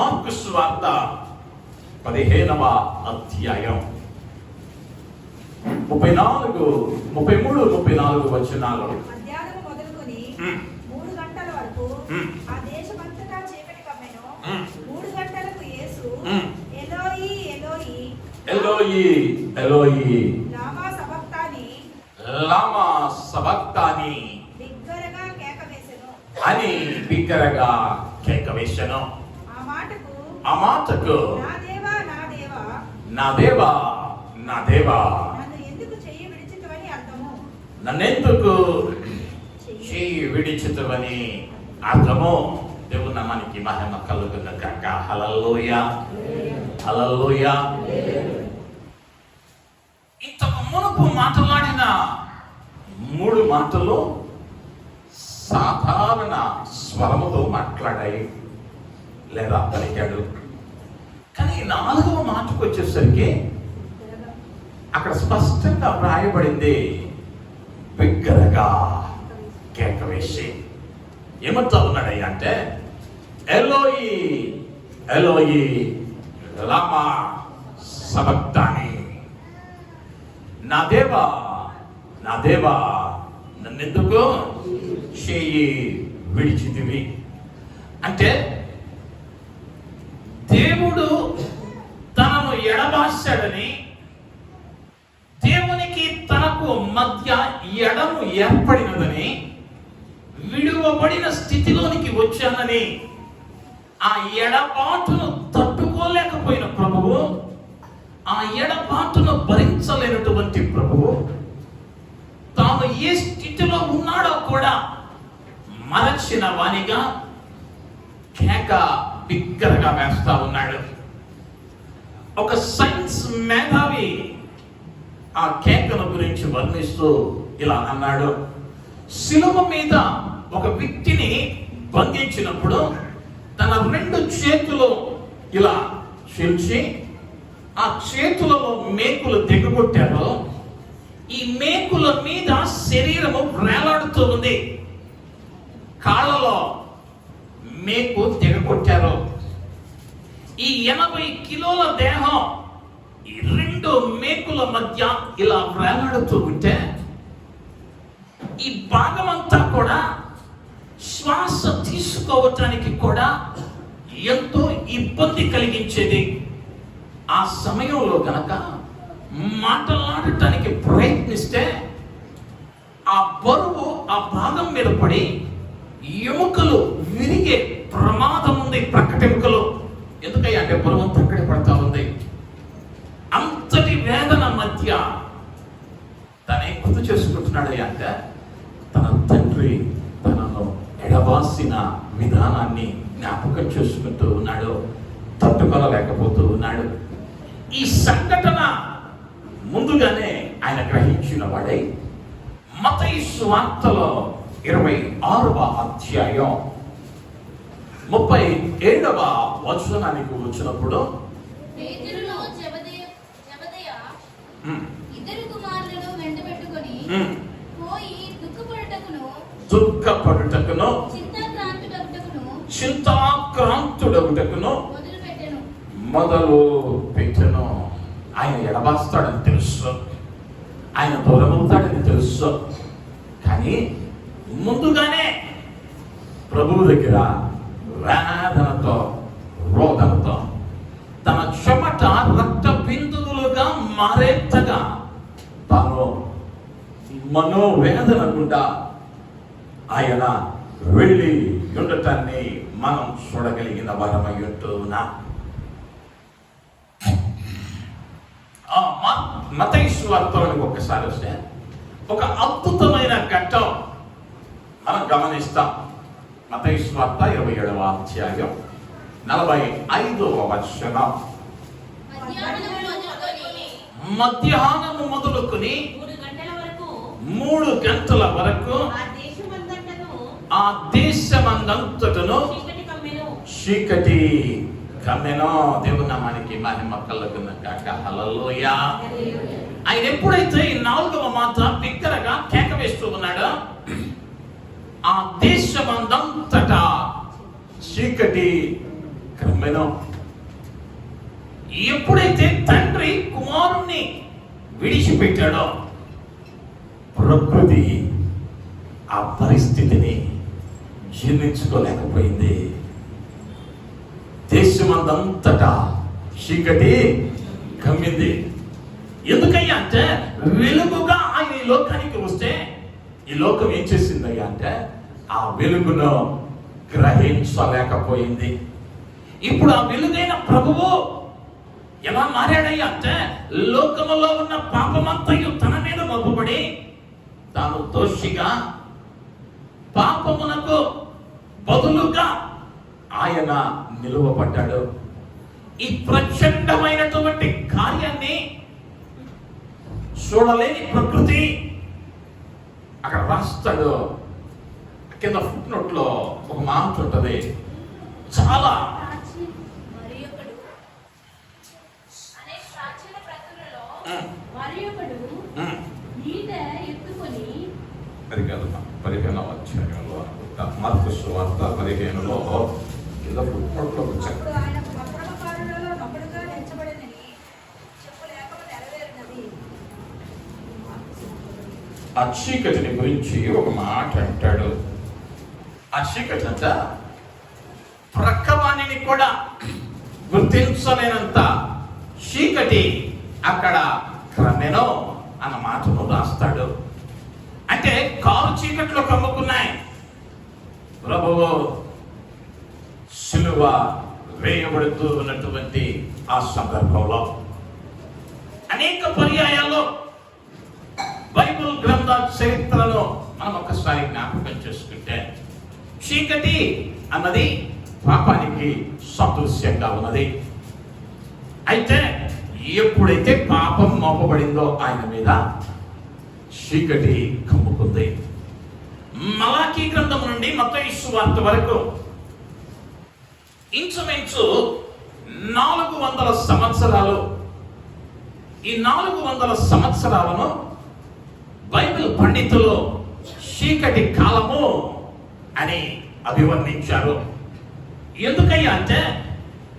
Mark స్వార్త పదిహేనవ అధ్యాయం ముప్పై నాలుగు ముప్పై మూడు ముప్పై నాలుగు వచనాలు మధ్యాహ్నం మొదలుకొని మ్మ్. మూడు గంటల వరకు మ్మ్. ఆ దేశమంతటా చీకటి కమ్మెను మ్మ్. మూడు గంటలకు యేసు మ్మ్. ఎలోయి ఎలోయి ఎలోయి ఎలోయి లామా సబక్తాని లామా సబక్తాని బిగ్గరగా కేక వేసెను అని బిగ్గరగా కేక వేశాను ఆ మాటకు ఆ మాటకు నా దేవా నా దేవా. నన్నెందుకు చేయి విడిచితవని అర్థము? దేవుని నామానికి మహిమ కలుగున కాక హలలోయ హలలోయ ఇంతకు మునుపు మాట్లాడిన మూడు మాటలు సాధారణ స్వరముతో మాట్లాడాయి. లేదా పలికాడు కానీ నాలుగవ మాటకు వచ్చేసరికి అక్కడ స్పష్టంగా వ్రాయబడింది బిగ్గరగా కేక వేసి ఏమంటా ఉన్నాడయ్యా అంటే ఎలోయి ఎలోయి లామా సబక్తాని నా దేవా నా దేవా నన్నెందుకు? చేయి విడిచిదివి అంటే దేవుడు తనను ఎడబాశాడని దేవునికి తనకు మధ్య ఎడము ఏర్పడినదని విడువబడిన స్థితిలోనికి వచ్చానని ఆ ఎడబాటును తట్టుకోలేకపోయిన ప్రభువు ఆ ఎడబాటును భరించలేనటువంటి ప్రభువు తాను ఏ స్థితిలో ఉన్నాడో కూడా మరచిన వానిగా కేక బిగ్గరగా వేస్తా ఉన్నాడు. ఒక సైన్స్ మేధావి ఆ కేకను గురించి వర్ణిస్తూ ఇలా అన్నాడు శిలువ మీద ఒక వ్యక్తిని బంధించినప్పుడు తన రెండు చేతులు ఇలా చీల్చి ఆ చేతులలో మేకులు దిగగొట్టారు ఈ మేకుల మీద శరీరము వేలాడుతూ ఉంది. కాళ్ళ మేకు దిగగొట్టారు ఈ ఎనభై కిలోల దేహం ఈ రెండు మేకుల మధ్య ఇలా వేలాడుతూ ఉంటే ఈ భాగమంతా కూడా శ్వాస తీసుకోవటానికి కూడా ఎంతో ఇబ్బంది కలిగించేది. ఆ సమయంలో గనక మాటలాడటానికి ప్రయత్నిస్తే ఆ బరువు ఆ భాగం మీద పడి ఎముకలు విరిగే ప్రమాదం ఉంది ప్రకటెముకలు ఎందుకయ్యా? అంటే బరువు అంతా అక్కడే పడతా ఉంది. అంతటి వేదన మధ్య తనే గుర్తు చేసుకుంటున్నాడు అంటే తన తండ్రి తనను ఎడబాసిన విధానాన్ని జ్ఞాపకం చేసుకుంటూ ఉన్నాడు తట్టుకోలేకపోతూ ఉన్నాడు. ఈ సంఘటన ముందుగానే ఆయన గ్రహించిన వాడై ఈ స్వార్తలో ఇరవై ఆరవ అధ్యాయం ముప్పై ఏడవ వచనానికి వచ్చినప్పుడు దుఃఖపడుటకును మొదలుపెట్టెను. మొదలు పెట్టెను. ఆయన ఎడబాస్తాడని తెలుసు. ఆయన దూరమవుతాడని తెలుసు. కానీ ముందుగానే ప్రభువు దగ్గర ఆయన వెళ్ళి ఉండటాన్ని మనం చూడగలిగిన వరమై ఉంటున్నా మతైసు వార్తలకు ఒక్కసారి వస్తే ఒక అద్భుతమైన ఘట్టం మనం గమనిస్తాం. మతైసు వార్త ఇరవై ఏడవ అధ్యాయం నలభై ఐదవ వచనం. మధ్యాహ్నము మొదలుకొని మూడు గంటల వరకు ఆ దేశమందంతటను చీకటి కమ్మెను. కమ్మెనో. దేవుని నామానికి మహిమ కలుగున కాక హల్లెలూయ. ఆయన ఎప్పుడైతే ఈ నాలుగవ మాట బిగ్గరగా కేక వేస్తూ ఉన్నాడో ఆ దేశమందంతటా చీకటి క్రమ్మెను ఎప్పుడైతే తండ్రి కుమారుణ్ణి విడిచిపెట్టాడో ప్రకృతి ఆ పరిస్థితిని జీర్ణించుకోలేకపోయింది దేశమంతంతటా చీకటి కమ్మింది. ఎందుకయ్యా అంటే వెలుగుగా ఆయన ఈ లోకానికి వస్తే ఈ లోకం ఏం చేసిందయ్యా అంటే ఆ వెలుగును గ్రహించలేకపోయింది. ఇప్పుడు ఆ వెలుగైన ప్రభువు ఎలా మారాడయ్యా అంటే లోకములో ఉన్న పాపమంతయు తన మీద మబ్బుపడి తాను దోషిగా పాపమునకు బదులుగా ఆయన నిలువబడ్డాడు. ఈ ప్రచండమైనటువంటి కార్యాన్ని చూడలేని ప్రకృతి అక్కడ రాస్తాడు. కింద ఫుట్ నోట్లో ఒక మాట ఉంటుంది. చాలా ఆ చీకటిని గురించి ఒక మాట అంటాడు. ఆ చీకటి అంట ప్రక్కవాణిని కూడా గుర్తించలేనంత చీకటి అక్కడ క్రమేణో అన్న మాటను రాస్తాడు. అంటే కారు చీకట్లో కమ్ముకున్నాయి. ప్రభువు సిలువ వేయబడుతూ ఉన్నటువంటి ఆ సందర్భంలో అనేక పర్యాయాల్లో గ్రంథ చరిత్రలో మనం ఒకసారి జ్ఞాపకం చేసుకుంటే చీకటి అన్నది పాపానికి సదృశ్యంగా ఉన్నది. అయితే ఎప్పుడైతే పాపం మోపబడిందో ఆయన మీద చీకటి కమ్ముకుంది. మలాఖీ గ్రంథం నుండి మత్తయి వార్త వరకు ఇంచుమించు నాలుగు వందల సంవత్సరాలు ఈ నాలుగు వందల సంవత్సరాలను బైబిల్ పండితులు చీకటి కాలము అని అభివర్ణించారు. ఎందుకయ్యా అంటే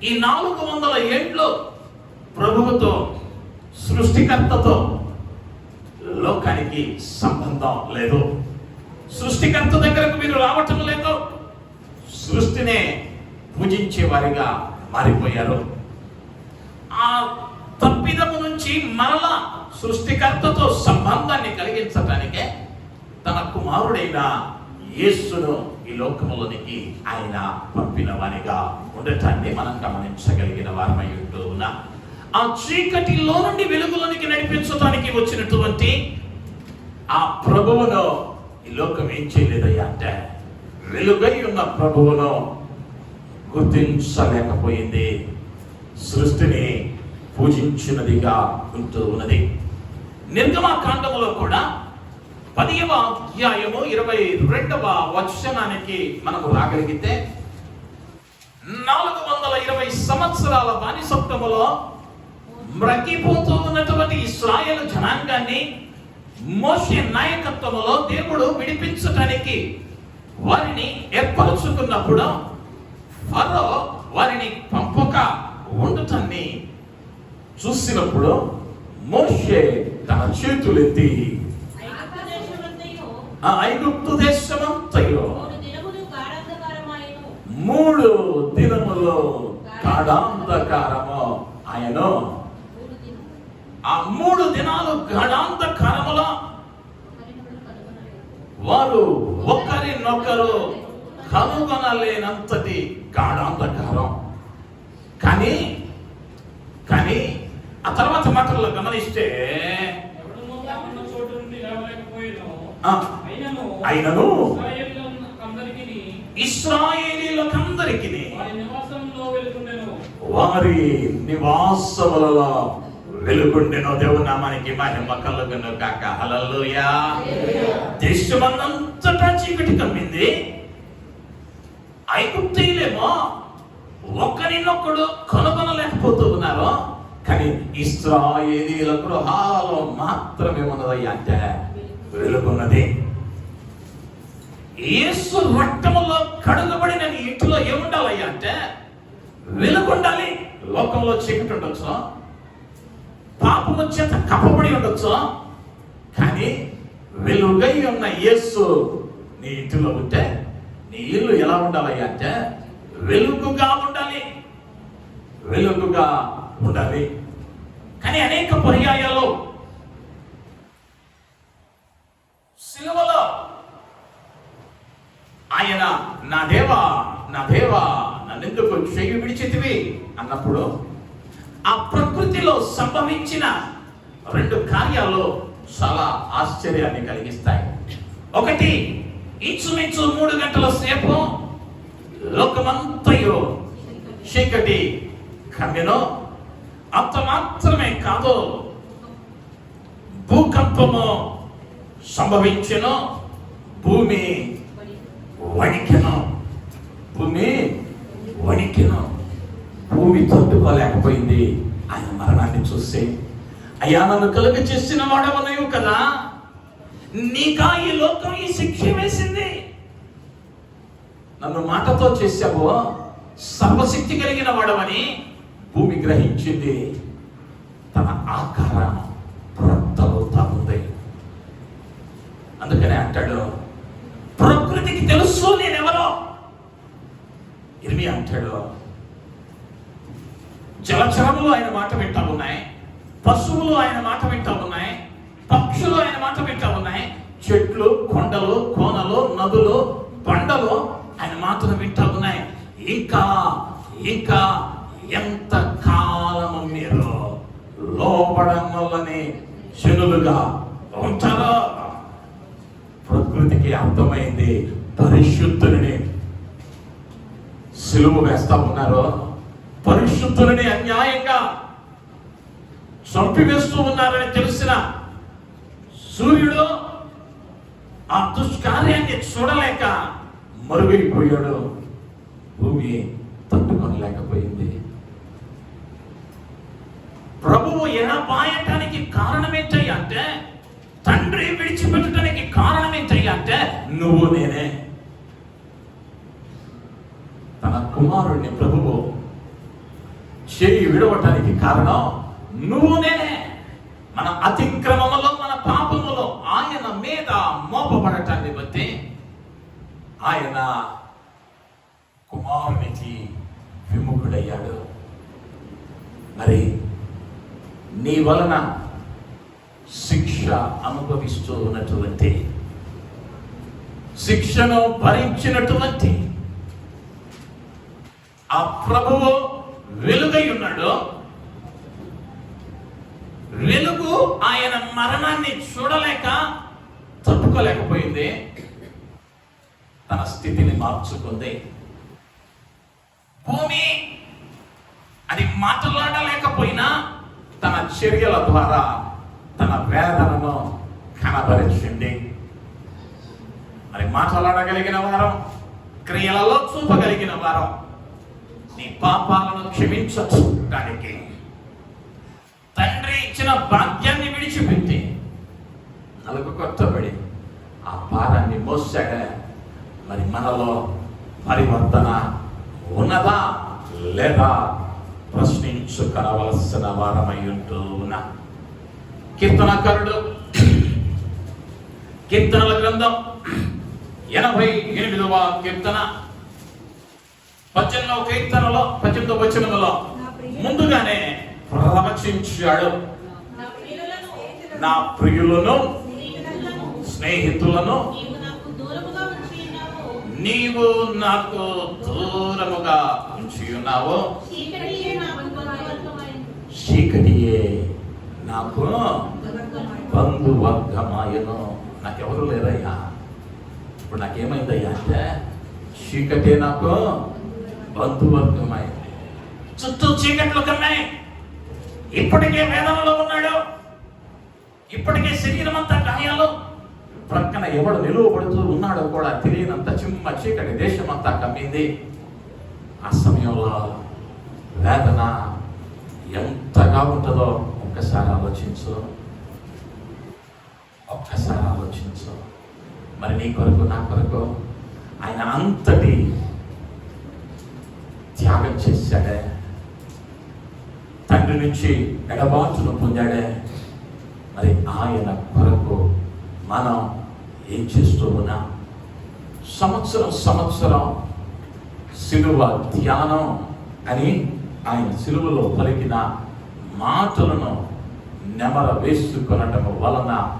ఈ నాలుగు వందల ఏళ్ళు ప్రభువుతో సృష్టికర్తతో లోకానికి సంబంధం లేదు. సృష్టికర్త దగ్గరకు మీరు రావటం లేదు. సృష్టినే పూజించే వారిగా మారిపోయారు. ఆ తప్పిదము నుంచి మరలా సృష్టికర్తతో సంబంధాన్ని కలిగించటానికే తన కుమారుడైన యేస్సును ఈ లోకములోనికి ఆయన పంపిన వారిగా ఉండటాన్ని మనం గమనించగలిగిన వారమై ఉంటూ ఉన్నా ఆ చీకటిలో నుండి వెలుగులోనికి నడిపించడానికి వచ్చినటువంటి ఆ ప్రభువును ఈ లోకం ఏం చేయలేదయ్యా అంటే వెలుగై ఉన్న ప్రభువును గుర్తించలేకపోయింది. సృష్టిని పూజించినదిగా ఉంటూ ఉన్నది. నిర్గమాకాండములో కూడా పదివ అధ్యాయము ఇరవై రెండవ వచనానికి మనము రాగలిగితే నాలుగు వందల ఇరవై సంవత్సరాల బానిసత్వములో మ్రగిపోతూ ఉన్నటువంటి ఇస్రాయల్ జనాంగాన్ని మోషే నాయకత్వములో దేవుడు విడిపించటానికి వారిని ఏర్పరచుకున్నప్పుడు ఫరో వారిని పంపక ఉండటాన్ని చూసినప్పుడు మోషే తన చేతులెత్తి ఐగుప్తు దేశమంతయు మూడు దినములు గాఢాంధకారము ఆయన. ఆ మూడు దినాలు గాఢాంధకారములో. వారు ఒకరినొకరు కనుగొనలేనంతటి గాఢాంధకారం. కానీ కానీ ఆ తర్వాత మాటల్లో గమనిస్తే అయినను ఇస్రాయేలీలకందరికి వారి నివాసంలో వెలుగుండెను. దేవుని నామానికి మహిమ కలుగును కాక హల్లెలూయా. దేశమందంతటా చీకటి కమ్మింది. ఐగుప్తీయులేమో ఒకరినొకడు కనుగొనలేకపోతూ ఉన్నారు. కానీ ఇస్రాయేలీల గృహాలో మాత్రమే ఉన్నదయ్యా అంటే వెలుగున్నది. యేసు రక్తములో కడుగబడిన నీ ఇంటిలో ఏముండాలయ్యా అంటే వెలుగుండాలి. లోకంలో చీకటి ఉండొచ్చు. పాపము చేత కప్పబడి ఉండొచ్చు. కానీ వెలుగై ఉన్న యేసు నీ ఇంటిలో ఉంటే నీ ఇల్లు ఎలా ఉండాలయ్యా అంటే వెలుగుగా ఉండాలి. వెలుగుగా ఉండాలి. కానీ అనేక పర్యాయాలు సిలువలో ఆయన నా దేవా నా దేవా నన్నెందుకు చెయ్యి విడిచితివి? అన్నప్పుడు ఆ ప్రకృతిలో సంభవించిన రెండు కార్యాలు చాలా ఆశ్చర్యాన్ని కలిగిస్తాయి. ఒకటి ఇంచుమించు మూడు గంటల సేపు లోకమంతయు చీకటి కమ్మెను అంత మాత్రమే కాదు భూకంపము సంభవించను భూమి వణికెను. భూమి? వణికెను. భూమి తట్టుకోలేకపోయింది. ఆయన మరణాన్ని చూస్తే అయ్యా నన్ను కలుగ చేసిన వాడవనయు కదా. నీకా ఈ లోకం ఈ శిక్ష వేసింది. నన్ను మాటతో చేశావు సర్వశక్తి కలిగిన వాడవని భూమి గ్రహించింది. తన ఆకారం ప్రొత్తలుతా ఉంది. అందుకనే అంటాడు ప్రకృతికి తెలుసు నేనెవరో ఇర్మి అంటాడు? జలచరములు ఆయన మాట వింటా ఉన్నాయి. పశువులు ఆయన మాట వింటా ఉన్నాయి. పక్షులు ఆయన మాట వింటా ఉన్నాయి. చెట్లు కొండలు కోనలు నదులు బండలు ఆయన మాటలు వింటా ఉన్నాయి. ఇంకా ఇంకా ఎంత కాలము మీరు? లోపడమని జనులుగా ఉంటారో? ప్రకృతికి అర్థమైంది పరిశుద్ధుడిని సిలువ వేస్తా ఉన్నారు? పరిశుద్ధులని అన్యాయంగా చంపివేస్తూ ఉన్నారని తెలిసిన సూర్యుడు ఆ దుష్కార్యాన్ని చూడలేక మరుగైపోయాడు. భూమి తట్టుకోలేకపోయింది. ప్రభువు ఎడబాయటానికి కారణమేంటయ్యా అంటే తండ్రి విడిచిపెట్టడానికి కారణమేంటయ్యా అంటే నువ్వు నేనే. తన కుమారుణ్ణి ప్రభువు చేయి విడవటానికి కారణం నువ్వు నేనే మన అతిక్రమములో మన పాపములో ఆయన మీద మోపబడటాన్ని బట్టి ఆయన కుమారునికి విముఖుడయ్యాడు. మరి నీ వలన శిక్ష అనుభవిస్తూ ఉన్నటువంటి శిక్షను భరించినటువంటి ఆ ప్రభువు వెలుగై ఉన్నాడు. వెలుగు ఆయన మరణాన్ని చూడలేక తప్పుకోలేకపోయింది తన స్థితిని మార్చుకుంది. భూమి అది మాట్లాడలేకపోయినా తన చర్యల ద్వారా తన వేదనను కనబరిచింది. మరి మాట్లాడగలిగిన వారం క్రియలలో చూపగలిగిన వారం నీ పాపాలను క్షమించడానికి. తండ్రి ఇచ్చిన భాగ్యాన్ని విడిచిపెట్టి నలుగు కొత్తబడి ఆ భారాన్ని మోసాక మరి మనలో పరివర్తన ఉన్నదా లేదా? ప్రశ్నించుకొనవలసిన వారమై ఉంటూ ఉన్నా కీర్తనకారుడు. కీర్తనల గ్రంథం ఎనభై ఎనిమిదవ కీర్తన. పద్దెనిమిదవ కీర్తనలో పద్దెనిమిదవ వచనములో ముందుగానే ప్రవచించాడు. నా ప్రియులను స్నేహితులను నీవు నాకు దూరముగా ఉంచి ఉన్నావు. చీకటియే నాకు బంధువర్గమాయను. నాకెవరు లేరయ్యా. ఇప్పుడు నాకేమైందయ్యా అంటే చీకటే నాకు బంధువర్గమైంది చుట్టూ చీకట్లు కన్నాయి. ఇప్పటికే వేదనలో ఉన్నాడు. ఇప్పటికే శరీరం అంతా గాయాలు. ప్రక్కన ఎవడు నిలువబడుతూ ఉన్నాడో కూడా తెలియనంత చిమ్మ చీకటి దేశం అంతా కమ్మింది. ఆ సమయంలో వేదన ఎంతగా ఉంటుందో ఒక్కసారి ఆలోచించు. ఒక్కసారి ఆలోచించు. మరి నీ కొరకు నా కొరకు ఆయన అంతటి త్యాగం చేశాడే. తండ్రి నుంచి ఎడబాటును పొందాడే. మరి ఆయన కొరకు మనం ఏం చేస్తూ ఉన్నాం? సంవత్సరం సంవత్సరం సిలువ ధ్యానం అని ఆయన సిలువలో పలికిన మాటలను నెమర వేసుకొనటం వలన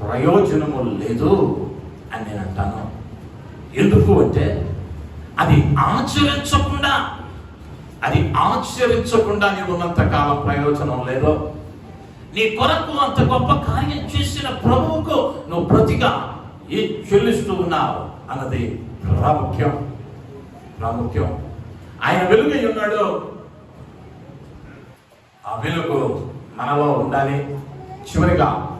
ప్రయోజనము లేదు అని నేను అంటాను. ఎందుకు అంటే అది ఆచరించకుండా అది ఆచరించకుండా నీవు ఉన్నంత కాలం ప్రయోజనం లేదు నీ కొరకు అంత గొప్ప కార్యం చేసిన ప్రభువుకు నువ్వు ప్రతిగా ఏ చెల్లిస్తూ ఉన్నావు అన్నది ప్రాముఖ్యం. ప్రాముఖ్యం. ఆయన వెలుగై ఉన్నాడు. ఆ వెలుగు మనలో ఉండాలి. చివరిగా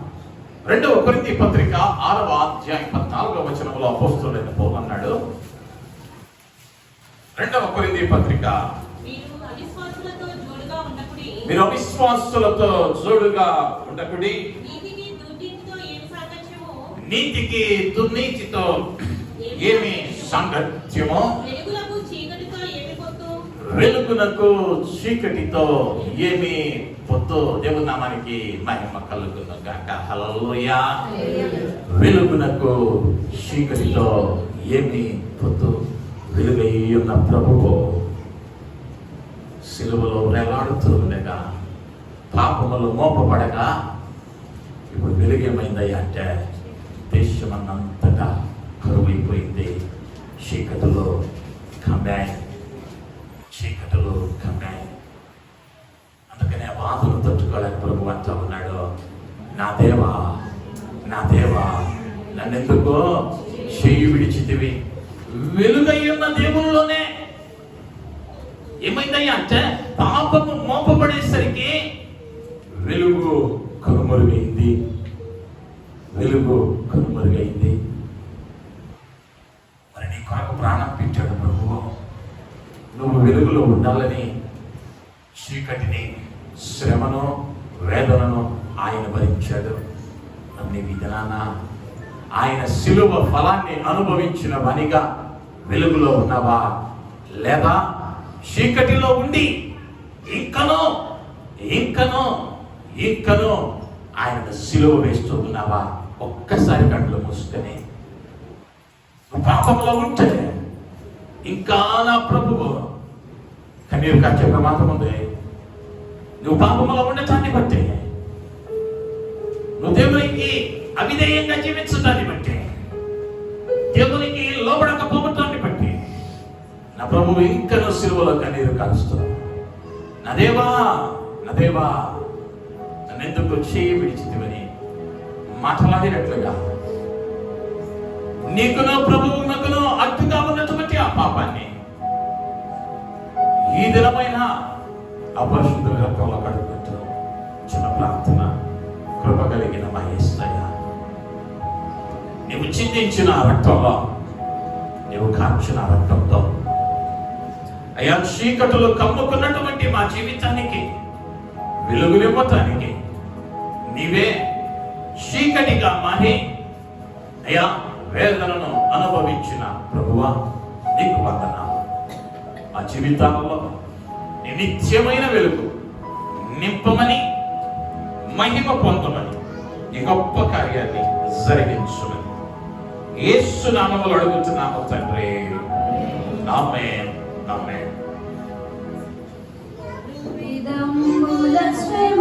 రెండవ కొరింథీ పత్రిక ఆరవ అధ్యాయం పద్నాలుగవ వచనంలో అపోస్తులైన పౌలు అన్నాడు. రెండవ కొరింథీ పత్రిక మీరు అవిశ్వాసులతో జోడుగా ఉన్నప్పుడే మీరు అవిశ్వాసులతో జోడుగా ఉండకుడి. నీతికి దుర్నీతితో ఏమి సాంగత్యమో? వెలుగునకు చీకటితో ఏమి పొత్తు? దేవుని నామానికి మహిమ కలుగును గాక. హల్లెలూయా. వెలుగునకు చీకటితో ఏమి పొత్తు? వెలుగై ఉన్న ప్రభువు. సిలువలో వేలాడుతూ ఉండగా పాపములు మోపబడగా ఇప్పుడు వెలుగేమైందయ్యా అంటే దేశమన్నంతగా కరువైపోయింది. చీకటిలో కమ్మాయి చీకటిలో కమ్మాయి. అందుకనే ఆ బాధను తట్టుకోలేక ప్రభు అంటా ఉన్నాడు. నా దేవా నా దేవా నన్నెందుకో చెయ్యి విడిచితివి. వెలుగై ఉన్న దేవుల్లోనే ఏమైందయ్యా అంటే పాపము మోపబడేసరికి వెలుగు కనుమరుగైంది. వెలుగు కనుమరుగైంది. మరి నీ కొరకు ప్రాణం పెట్టాడు ప్రభు నువ్వు వెలుగులో ఉండాలని చీకటిని శ్రమను వేదనను ఆయన భరించాడు. అన్ని విధాన ఆయన శిలువ ఫలాన్ని అనుభవించిన వనిగా వెలుగులో ఉన్నవా? లేదా చీకటిలో ఉండి ఇంకనో ఇంకనో ఇంకనో ఆయన సిలువ వేస్తూ ఉన్నావా? ఒక్కసారి కళ్ళు మూసుకొని పాపంలో ఉంటే ఇంకా నా ప్రభువు. కన్నీరు కాచే ప్రమాదం ఉంది నువ్వు పాపంలో ఉండటాన్ని బట్టి నువ్వు దేవునికి అవిధేయంగా జీవించడాన్ని బట్టి దేవునికి నా ప్రభువు ఇంకా సిలువలో కన్నీరు కాలుస్తున్నావు నదేవా నదేవా నన్నెందుకు చేయి విడిచితివని మాట్లాడినట్లుగా. ప్రభువు ప్రభువునకును అడ్డుగా ఉన్నటువంటి ఆ పాపాన్ని ఈ దినమైన అపరిశుద్ధ రక్తంలో కడుగుతూ చిన్న ప్రార్థన కృప కలిగిన మహేశ్వరయ్య. యేసయ్య నీవు చిందించిన రక్తంలో నీవు కాల్చిన రక్తంతో అయ్యా చీకటిలో కమ్ముకున్నటువంటి మా జీవితానికి వెలుగునివ్వటానికి నీవే చీకటిగా మారి అయ్యా వేదనను అనుభవించిన ప్రభువా నీకు వందనాలు. మా జీవితాలలో నిత్యమైన వెలుగు నింపమని మహిమ పొందమని ఈ గొప్ప కార్యాన్ని జరిగించమని. ఏసు నామములు అడుగుతున్నాము తండ్రి. ఆమె ఆమె that's where